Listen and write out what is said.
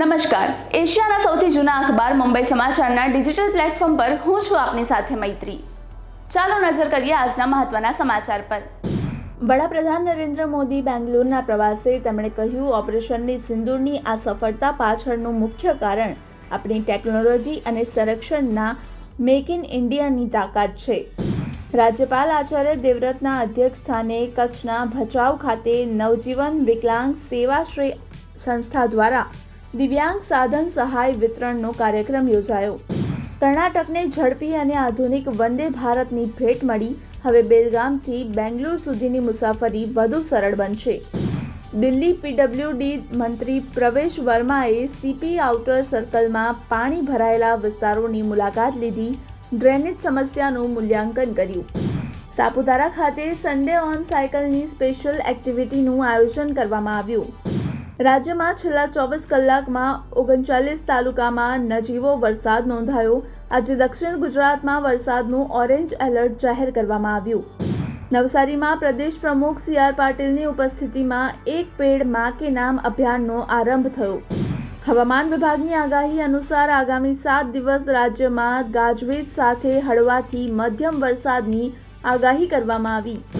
નમસ્કાર. એશિયાના સૌથી જૂના અખબાર મુંબઈ સમાચારના ડિજિટલ પ્લેટફોર્મ પર હું છું આપની સાથે મૈત્રી. ચાલો નજર કરીએ આજના મહત્વના સમાચાર પર. વડાપ્રધાન નરેન્દ્ર મોદી બેંગ્લોરના પ્રવાસે તેમણે કહ્યું, ઓપરેશનની સિંદૂરની આ સફળતા પાછળનું મુખ્ય કારણ આપણી ટેકનોલોજી અને સંરક્ષણના મેક ઇન ઇન્ડિયાની તાકાત છે. રાજ્યપાલ આચાર્ય દેવવ્રતના અધ્યક્ષ સ્થાને કચ્છના ભચાઉ ખાતે નવજીવન વિકલાંગ સેવાશ્રય સંસ્થા દ્વારા દિવ્યાંગ સાધન સહાય વિતરણનો કાર્યક્રમ યોજાયો. કર્ણાટકને ઝડપી અને આધુનિક વંદે ભારતની ભેટ મળી. હવે બેલગામથી બેંગ્લોર સુધીની મુસાફરી વધુ સરળ બનશે. દિલ્હી પીડબ્લ્યુડી મંત્રી પ્રવેશ વર્માએ સીપી આઉટર સર્કલમાં પાણી ભરાયેલા વિસ્તારોની મુલાકાત લીધી. ડ્રેનેજ સમસ્યાનું મૂલ્યાંકન કર્યું. સાપુતારા ખાતે સન્ડે ઓન સાયકલની સ્પેશિયલ એક્ટિવિટીનું આયોજન કરવામાં આવ્યું. રાજ્યમાં છેલ્લા ચોવીસ કલાકમાં ઓગણચાલીસ તાલુકામાં નજીવો વરસાદ નોંધાયો. આજે દક્ષિણ ગુજરાતમાં વરસાદનું ઓરેન્જ એલર્ટ જાહેર કરવામાં આવ્યું. નવસારીમાં પ્રદેશ પ્રમુખ સી આર પાટીલની ઉપસ્થિતિમાં એક પેડમાં કે નામ અભિયાનનો આરંભ થયો. હવામાન વિભાગની આગાહી અનુસાર આગામી સાત દિવસ રાજ્યમાં ગાજવીજ સાથે હળવાથી મધ્યમ વરસાદની આગાહી કરવામાં આવી.